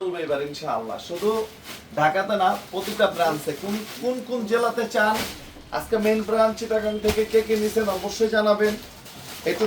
চলবে এবার ইনশাআল্লাহ। শুধু ঢাকাতে না প্রতিটা ব্রাঞ্চে কোন কোন কোন জেলাতে চান আজকে মেন ব্রাঞ্চ চিটাগাং থেকে কে কে নিছেন অবশ্যই জানাবেন।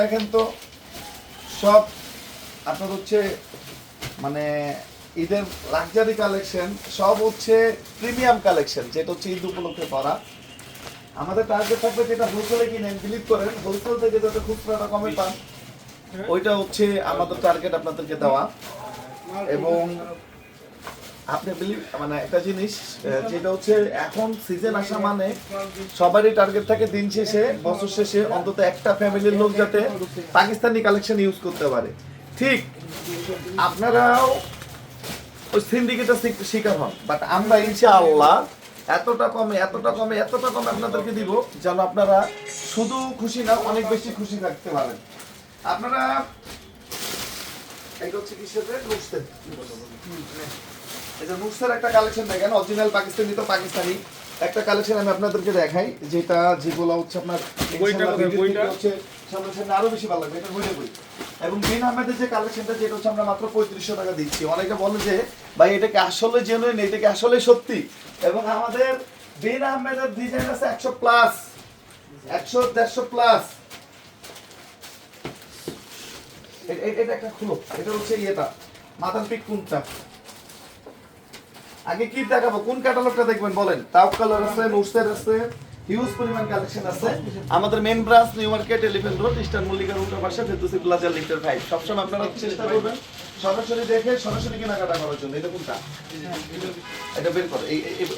দেখেন তো সব আপনার হচ্ছে মানে ঈদের লাক্সারি কালেকশন সব হচ্ছে প্রিমিয়াম কালেকশন যেটা হচ্ছে ঈদ উপলক্ষে করা। আমাদের টার্গেট থাকবে যেটা হোলসেলে কিনেন বিলিভ করেন হোলসেল থেকে যাতে খুচরাটা কমে পান ওইটা হচ্ছে আমাদের টার্গেট আপনাদেরকে দেওয়া। এবং আপনি বিলিভ মানে একটা জিনিস যেটা হচ্ছে এখন সিজন আসা মানে সবারই টার্গেট থাকে দিন শেষে, বছর শেষে অন্তত একটা ফ্যামিলির লোক যাতে পাকিস্তানি কালেকশন ইউজ করতে পারে। ঠিক, আপনারাও ওই সিন্ডিকেটের শিকার হন। বাট আমরা ইনশাআল্লাহ এতটা কমে এতটা কমে এতটা কমে আপনাদেরকে দিব যেন আপনারা শুধু খুশি না, অনেক বেশি খুশি থাকতে পারেন। আপনারা এটা হচ্ছে কিসের রে? নুসের। এই যে নুসের একটা কালেকশন দেখেন অরিজিনাল পাকিস্তানি তো পাকিস্তানি একটা কালেকশন আমি আপনাদেরকে দেখাই যেটা যেগুলো হচ্ছে আপনার? হচ্ছে সামনে সামনে আরও বেশি ভালো লাগবে এটা বইটা বই এবং বিন আহমেদের যে কালেকশনটা যেটা হচ্ছে আমরা মাত্র পঁয়ত্রিশশো টাকা দিচ্ছি অনেকে বলে যে ভাই এটাকে আসলে জেনুইন এটাকে আসলে সত্যি এবং আমাদের বিন আহমেদের ডিজাইন আছে একশো প্লাস একশো দেড়শো প্লাস এটা একটা খুলো। এটা হচ্ছে ইয়েটা মাথার পিক কোনটা? আগে কি দেখাবো? কোন ক্যাটালগটা দেখবেন বলেন? টাপ কালার আছে, নুসের আছে হিউজ পরিমাণ কালেকশন আছে। আমাদের main branch New Market Elephant Road eastern মল্লিকার উল্টা পাশে ফেরদৌসি প্লাজা লিটার ফাইভ সবসময় আপনারা চেষ্টা করবেন সরাসরি দেখে, সরাসরি কেনাকাটা করার জন্য। এটা কোনটা? এটা বের করো। এই, এই-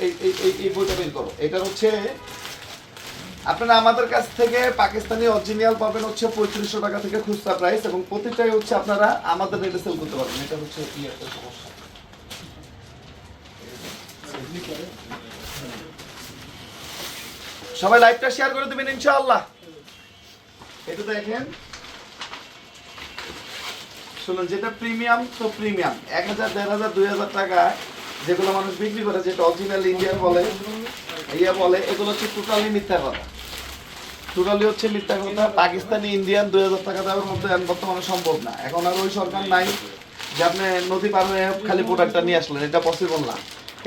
এই- বইটা বের করো। এটা হচ্ছে আপনারা আমাদের কাছ থেকে পাকিস্তানি অরিজিনাল পাবেন হচ্ছে পঁয়ত্রিশশো টাকা থেকে খুচরা প্রাইস এবং প্রতিটাই হচ্ছে আপনারা আমাদের রেটে সেল করতে পারবেন। এটা হচ্ছে কি একটা সমস্যা? সবাই লাইভটা শেয়ার করে দেবেন ইনশাআল্লাহ। এটা দেখেন। শুনুন, যেটা প্রিমিয়াম তো প্রিমিয়াম এক হাজার, দেড় হাজার, দুই হাজার টাকা যেগুলো মানুষ বিক্রি করে, যেটা অরিজিনাল ইন্ডিয়ান বলে ইয়া বলে, এগুলো হচ্ছে টোটালি মিথ্যা কথা। টোটালি হচ্ছে মিথ্যা কথা, পাকিস্তানি, ইন্ডিয়ান, দুই হাজার টাকা দেওয়ার মধ্যে বর্তমানে সম্ভব না। এখন আর ওই সরকার নাই যে আপনি নদী পার হয়ে খালি প্রোডাক্টটা নিয়ে আসলেন, এটা পসিবল না।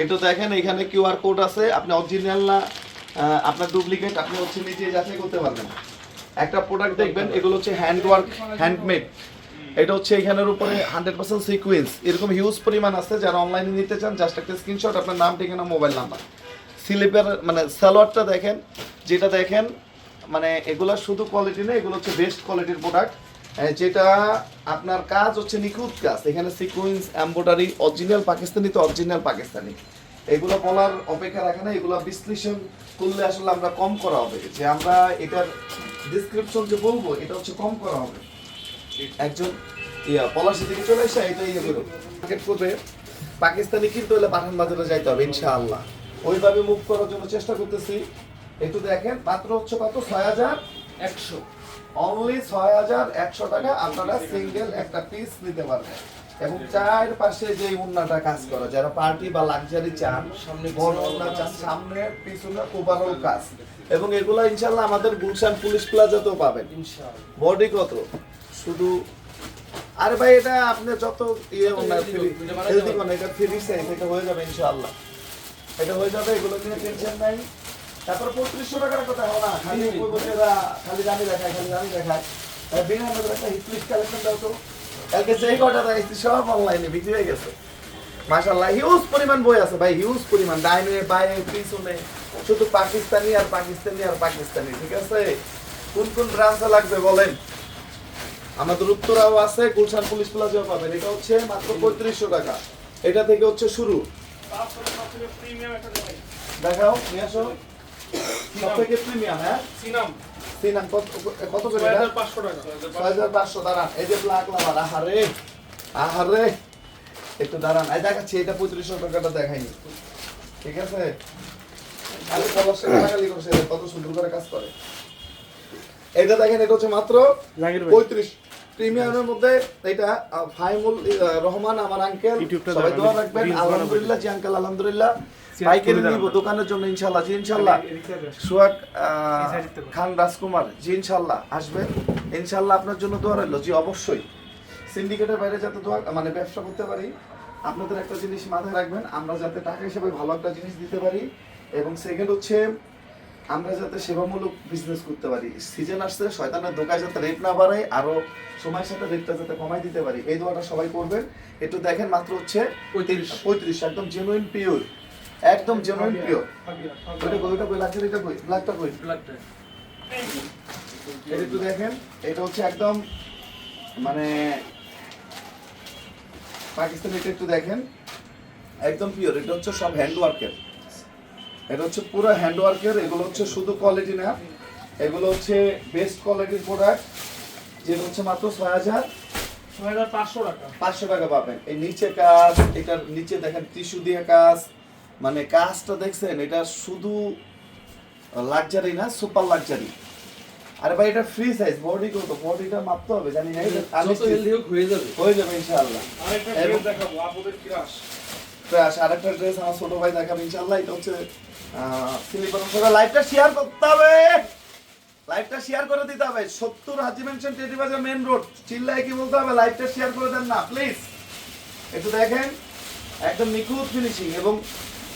একটু দেখেন এখানে কিউআর কোড আছে, আপনি অরিজিনাল না আপনার ডুপ্লিকেট আপনি হচ্ছে নিজে যাচাই করতে পারবেন। একটা প্রোডাক্ট দেখবেন, এগুলো হচ্ছে হ্যান্ড ওয়ার্ক হ্যান্ডমেড এটা হচ্ছে এখানের উপরে হান্ড্রেড পার্সেন্ট সিকুয়েন্স এরকম হিউজ পরিমাণ আছে, যারা অনলাইনে নিতে চান জাস্ট একটা স্ক্রিনশট আপনার নাম, ঠিকানা মোবাইল নাম্বার স্লিপের মানে সালোয়ারটা দেখেন, যেটা দেখেন মানে এগুলো শুধু কোয়ালিটি না, এগুলো হচ্ছে বেস্ট কোয়ালিটির প্রোডাক্ট যেটা আপনার কাজ হচ্ছে নিখুঁত কাজ। এখানে সিকুয়েন্স এম্বোডারি অরিজিনাল পাকিস্তানি তো অরিজিনাল পাকিস্তানি। এগুলো বলার অপেক্ষা রাখে না, এগুলো বিশ্লেষণ করলে আসলে আমরা কম করা হবে। যে আমরা এটার ডিসক্রিপশন যে বলব, এটা হচ্ছে কম করা হবে। একজন, ইয়া, পলাশি থেকে চলে এসে এটা ইয়ে করো মার্কেট করবে। পাকিস্তানি কিনতে হলে পাঠান বাজারে যাইতে হবে, ইনশাআল্লাহ। ওইভাবে মুভ করার জন্য চেষ্টা করতেছি। একটু দেখেন মাত্র হচ্ছে কত? ছয় হাজার একশো। অনলি ছয় হাজার একশো টাকা আপনারা সিঙ্গেল একটা পিস নিতে পারবেন। এবং চার পাশে যে উন্নাটা কাজ করে যারা পার্টি বা লাক্সারি চান সামনে বড় উন্না চান সামনে পিছনে ওভারঅল কাজ। এবং এগুলো ইনশাল্লাহ আমাদের গুলশান পুলিশ প্লাজাতেও পাবেন। বডি কত? শুধু আরে ভাই এটা আপনি যত ইয়ে ওনার ফ্রি হেলদি কোন এটা ফ্রি সাইজ এটা হয়ে যাবে ইনশাআল্লাহ। এটা হয়ে যাবে এগুলো নিয়ে টেনশন নাই। তারপর পঁয়ত্রিশশো টাকার কথা হয় না খালি খালি দামি দেখায় খালি দামি দেখায়। বিনা আমাদের একটা হিটলিস্ট কালেকশন দাও তো। কালকে যেই কটা দেখাইছি সব অনলাইনে বিক্রি হয়ে গেছে। মাশাআল্লাহ হিউজ পরিমাণ বই আছে ভাই হিউজ পরিমাণ। ডাইনে বাইরে পিছনে শুধু পাকিস্তানি আর পাকিস্তানি আর পাকিস্তানি ঠিক আছে? কোন কোন ব্রাঞ্চে লাগবে বলেন? আমাদের উত্তরাও আছে গুলশান পুলিশ প্লাজাও পাবেন। এটা হচ্ছে মাত্র পঁয়ত্রিশশো টাকা। এটা থেকে হচ্ছে শুরু। দেখাও নিয়ে আসো। সব থেকে প্রিমিয়াম হ্যাঁ? সিনাম। সিনাম কত কত করে ছয় এটা? হাজার পাঁচশো টাকা। ছয় হাজার পাঁচশো দাঁড়ান। এই যে ব্ল্যাক লাভার আহারে! আহারে! একটু দাঁড়ান। এই দেখাচ্ছি এটা পঁয়ত্রিশশো টাকাটা দেখাইনি। ঠিক আছে? পলাশে গালাগালি করছে কত সুন্দর করে কাজ করে। এটা দেখেন এটা হচ্ছে মাত্র জাকির ভাই। পঁয়ত্রিশ। প্রিমিয়ামের মধ্যে এটা ফাইমুল রহমান আমার আঙ্কেল সবাই দোয়া রাখবেন। আলহামদুলিল্লাহ জি আঙ্কেল আলহামদুলিল্লাহ। পাইকারি নিব দোকানের জন্য ইনশাল্লাহ জি ইনশাল্লাহ সোহাগ থেকে। খান রাজকুমার জি ইনশাল্লাহ আসবেন ইনশাল্লাহ আপনার জন্য দোয়া রইল জি অবশ্যই। সিন্ডিকেটের বাইরে যাতে দোয়া মানে ব্যবসা করতে পারি আপনাদের একটা জিনিস মাথায় রাখবেন আমরা যাতে টাকা হিসেবে ভালো একটা জিনিস দিতে পারি এবং সেকেন্ড হচ্ছে আমরা যাতে সেবামূলক বিজনেস করতে পারি। সিজন আসছে শয়তানের দোকায় যাতে রেট না বাড়ায় আরও সময়ের সাথে রেটটা যাতে কমাই দিতে পারি। এই দোয়াটা সবাই করবেন। একটু দেখেন মাত্র হচ্ছে পঁয়ত্রিশ। পঁয়ত্রিশ একদম জেনুইন পিওর একদম জেনুইন পিওর ওইটা কই ওইটা কই লাগছে এটা কই? ব্ল্যাকটা কই? এটা একটু দেখেন এটা হচ্ছে একদম মানে পাকিস্তানি এটা একটু দেখেন। একদম পিওর এটা হচ্ছে সব হ্যান্ড ওয়ার্কের এটা হচ্ছে পুরো হ্যান্ড ওয়ার্কের এগুলো হচ্ছে শুধু কোয়ালিটি না। এগুলো হচ্ছে বেস্ট কোয়ালিটির প্রোডাক্ট যেটা হচ্ছে মাত্র ছয় হাজার ছয় হাজার পাঁচশো টাকা। পাঁচশো টাকা পাবেন। এই নিচে কাজ এটার নিচে দেখেন টিস্যু দিয়ে কাজ মানে কাজটা দেখছেন এটা শুধু লাক্সারি না সুপার লাক্সারি আরে ভাই এটা ফ্রি সাইজ বডি কত? বডিটা মাপতে হবে জানি না এটা আমি যত হেলদি হোক হয়ে যাবে। হয়ে যাবে ইনশাআল্লাহ। আরেকটা ড্রেস দেখাবো আপুদের ক্রাশ ক্রাশ আরেকটা ড্রেস আমার ছোট ভাই দেখাবে ইনশাআল্লাহ এটা হচ্ছে স্লিপার সঙ্গে লাইভটা শেয়ার করতে হবে। লাইভটা শেয়ার করে দিতে হবে। সত্তর হাজি মেনশন টেডি বাজার মেন রোড চিল্লায় কি বলতে হবে? লাইভটা শেয়ার করে দেন না প্লিজ একটু দেখেন একদম নিখুঁত ফিনিশিং এবং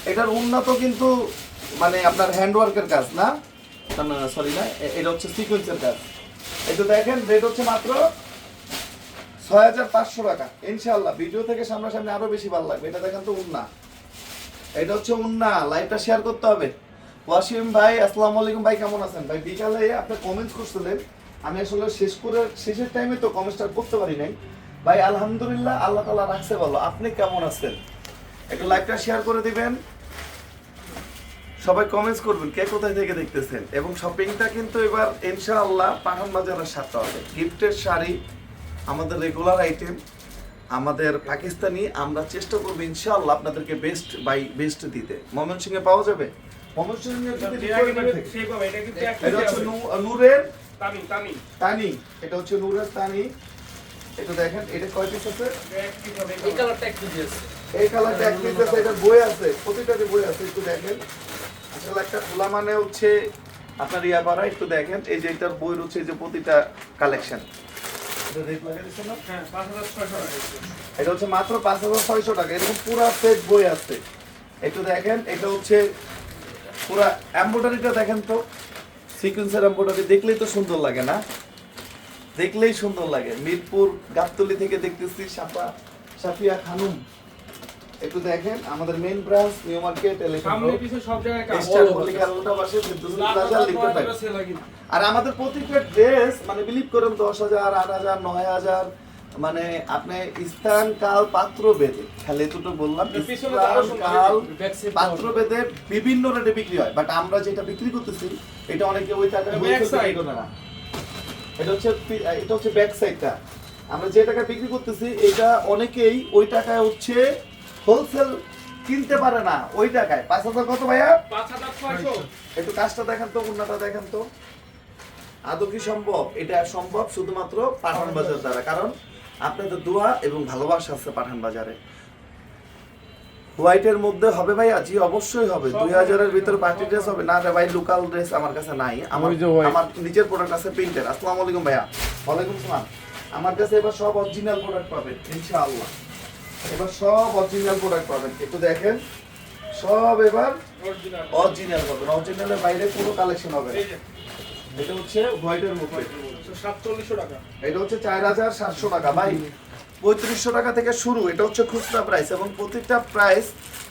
এটার উন্নত কিন্তু মানে আপনার হ্যান্ডওয়ার্কের কাজ, না? সরি না এটা হচ্ছে সিকোয়েন্সের কাজ। একটু দেখেন রেট হচ্ছে মাত্র ছয় হাজার পাঁচশো টাকা। ইনশাল্লাহ ভিডিও থেকে সামনাসামনি আরও বেশি ভালো লাগবে। এটা দেখেন তো উন্না। এটা হচ্ছে উন্না লাইভটা শেয়ার করতে হবে। ওয়াসিম ভাই, আসসালামু আলাইকুম। ভাই, কেমন আছেন? ভাই, বিকালে আপনি কমেন্টস করছিলেন। আমি আসলে শেষ করে, শেষের টাইমে তো কমেন্টস করতে পারি নাই। ভাই, আলহামদুলিল্লাহ, আল্লাহ তালা রাখছে ভালো। আপনি কেমন আছেন? একটু লাইভটা শেয়ার করে দিবেন। সবাই কমেন্টস করবেন কে কোথায় থেকে দেখতেছেন। এবং শপিংটা কিন্তু এবার ইনশাআল্লাহ পাহান বাজারের সাথে হবে। গিফটের শাড়ি আমাদের রেগুলার আইটেম আমাদের পাকিস্তানি আমরা চেষ্টা করব ইনশাআল্লাহ আপনাদেরকে বেস্ট বাই বেস্ট দিতে। ময়মনসিংহে পাওয়া যাবে? requirement থাকে। এটা এক হচ্ছে আছে নূরের তানি এটা হচ্ছে নূরের তানি। এটা দেখেন এটা কয় পিস আছে? এক পিস এই কালারটা একটু দিয়েছে এই কালারটা এক পিস আছে এটা বই আছে প্রতিটাতে বই আছে একটু দেখেন। আসলে একটা খোলা মানে হচ্ছে আপনার ইয়া পারা একটু দেখেন এই যে এটার বই হচ্ছে যে প্রতিটা কালেকশন হ্যাঁ টাকা এটা হচ্ছে মাত্র পাঁচ হাজার ছয়শো টাকা এরকম পুরো সেট বই আছে। একটু দেখেন এটা হচ্ছে পুরো এম্ব্রয়ডারিটা দেখেন তো সিকুয়েন্সের এম্ব্রয়ডারি দেখলেই তো সুন্দর লাগে না? দেখলেই সুন্দর লাগে। মিরপুর গাবতলি থেকে দেখতেছি সাপা সাফিয়া খানুম। একটু দেখেন আমাদের মেইন ব্রাঞ্চ নিউ মার্কেট সব জায়গায় উল্টা পাশে আর আমাদের প্রত্যেকটা ড্রেস মানে বিলিভ করেন দশ হাজার আট হাজার নয় হাজার মানে আপনি স্থান কাল পাত্র বেদে খালি বললাম স্থান কাল পাত্র বেদে বিভিন্ন রেটে বিক্রি হয়। বাট আমরা যেটা বিক্রি করতেছি এটা অনেকে ওই টাকা না। এটা হচ্ছে এটা হচ্ছে ব্যাক সাইডটা আমরা যে টাকা বিক্রি করতেছি এটা অনেকেই ওই টাকায় হচ্ছে হোলসেল কিনতে পারে না ওই টাকায় পাঁচ হাজার কত ভাইয়া? পাঁচ হাজার ছয়শো। একটু কাজটা দেখেন তো উন্নাটা দেখেন তো। আদৌ কি সম্ভব? এটা সম্ভব শুধুমাত্র পাঠান বাজার দ্বারা কারণ আপনাদের দোয়া এবং ভালোবাসা আছে পাঠান বাজারে। হোয়াইটের মধ্যে হবে ভাই জি অবশ্যই হবে। দুই হাজারের ভিতরে পার্টি ড্রেস হবে। না রে ভাই লোকাল ড্রেস আমার কাছে নাই। আমার। আমার নিজের প্রোডাক্ট আছে প্রিন্টের আসসালামু আলাইকুম ভাইয়া। ওয়ালাইকুম সালাম। আমার কাছে এবার সব অরিজিনাল প্রোডাক্ট পাবে ইনশাআল্লাহ। এবার সব অরিজিনাল প্রোডাক্ট পাবেন। একটু দেখেন। সব এবার অরিজিনাল পাবেন। অরিজিনালের বাইরে কোনো কালেকশন হবে এটা হচ্ছে হোয়াইটের মধ্যে। সাতচল্লিশশো টাকা। এটা হচ্ছে চার হাজার সাতশো টাকা। ভাই পঁয়ত্রিশশো টাকা থেকে শুরু। এটা হচ্ছে খুচরা প্রাইস এবং প্রত্যেকটা প্রাইস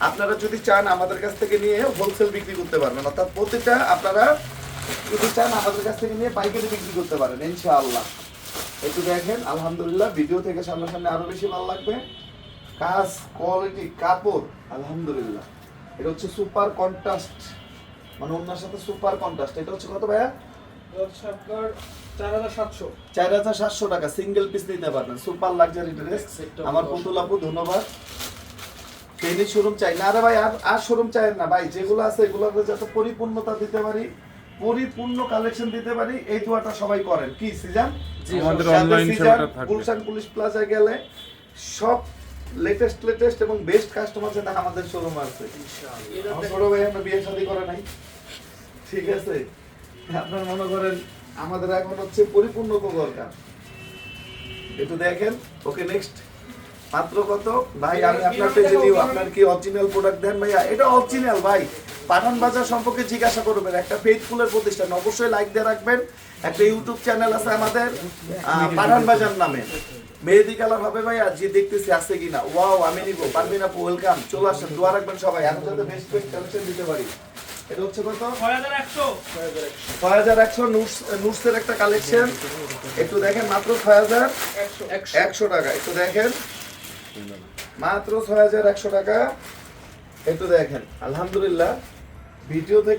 আপনারা যদি চান আমাদের কাছ থেকে নিয়ে হোলসেল বিক্রি করতে পারবেন। অর্থাৎ প্রতিটা আপনারা যদি চান আমাদের কাছ থেকে নিয়ে পাইকারি বিক্রি করতে পারেন ইনশাআল্লাহ। একটু দেখেন আলহামদুলিল্লাহ ভিডিও থেকে সামনাসামনি আরও বেশি ভালো লাগবে। কাজ কোয়ালিটি কাপড় আলহামদুলিল্লাহ। এটা হচ্ছে সুপার কন্ট্রাস্ট মানে ওনার সাথে সুপার কন্ট্রাস্ট এটা হচ্ছে কত ভাইয়া? চার হাজার সাতশো। টাকা। সিঙ্গেল পিস নিতে পারবেন। সুপার লাক্সারি ড্রেস আমার পুতুল আপু ধন্যবাদ। শোরুম চাই না। রে ভাই আর আর শোরুম চাই না। ভাই যেগুলো আছে এগুলোকে যাতে পরিপূর্ণতা দিতে পারি পরিপূর্ণ কালেকশন দিতে পারি এই দোয়াটা সবাই করেন। কি সিজান? আমাদের সাথে সেবাটা থাকবে। গুলশান পুলিশ প্লাজা গেলে সব লেটেস্ট লেটেস্ট এবং বেস্ট কাস্টমার সাথে আমাদের শোরুম আছে। ছোট ভাই আমরা বিয়ে শাদী করে নাই। ঠিক আছে? আপনার মনে করেন আমাদের এখন হচ্ছে পরিপূর্ণ দরকার একটু দেখেন ওকে নেক্সট মাত্র কত? ভাই আমি আপনার পেজে দিব। আপনার কি অরিজিনাল প্রোডাক্ট দেন ভাইয়া? এটা অরিজিনাল ভাই। পাঠান বাজার সম্পর্কে জিজ্ঞাসা করবেন। একটা ফেথফুলের প্রতিষ্ঠান। অবশ্যই লাইক দিয়ে রাখবেন। একটা ইউটিউব চ্যানেল আছে আমাদের পাঠান বাজার নামে। মেহেদি কালার হবে ভাই আর যে দেখতেছি আছে কিনা। ওয়াও আমি নিবো। পারবেন আপু? ওয়েলকাম চলে আসেন দোয়া রাখবেন সবাই। আমি যাতে বেস্ট বেস্ট কালেকশন দিতে পারি। এটা হচ্ছে কত? ছয় হাজার একশো। নুটসের একটা কালেকশন একটু দেখেন মাত্র ছয় হাজার একশো টাকা। একটু দেখেন। মাত্র ছয় হাজার একশো টাকা। একটু দেখেন। আলহামদুলিল্লাহ। ভিডিও থেকে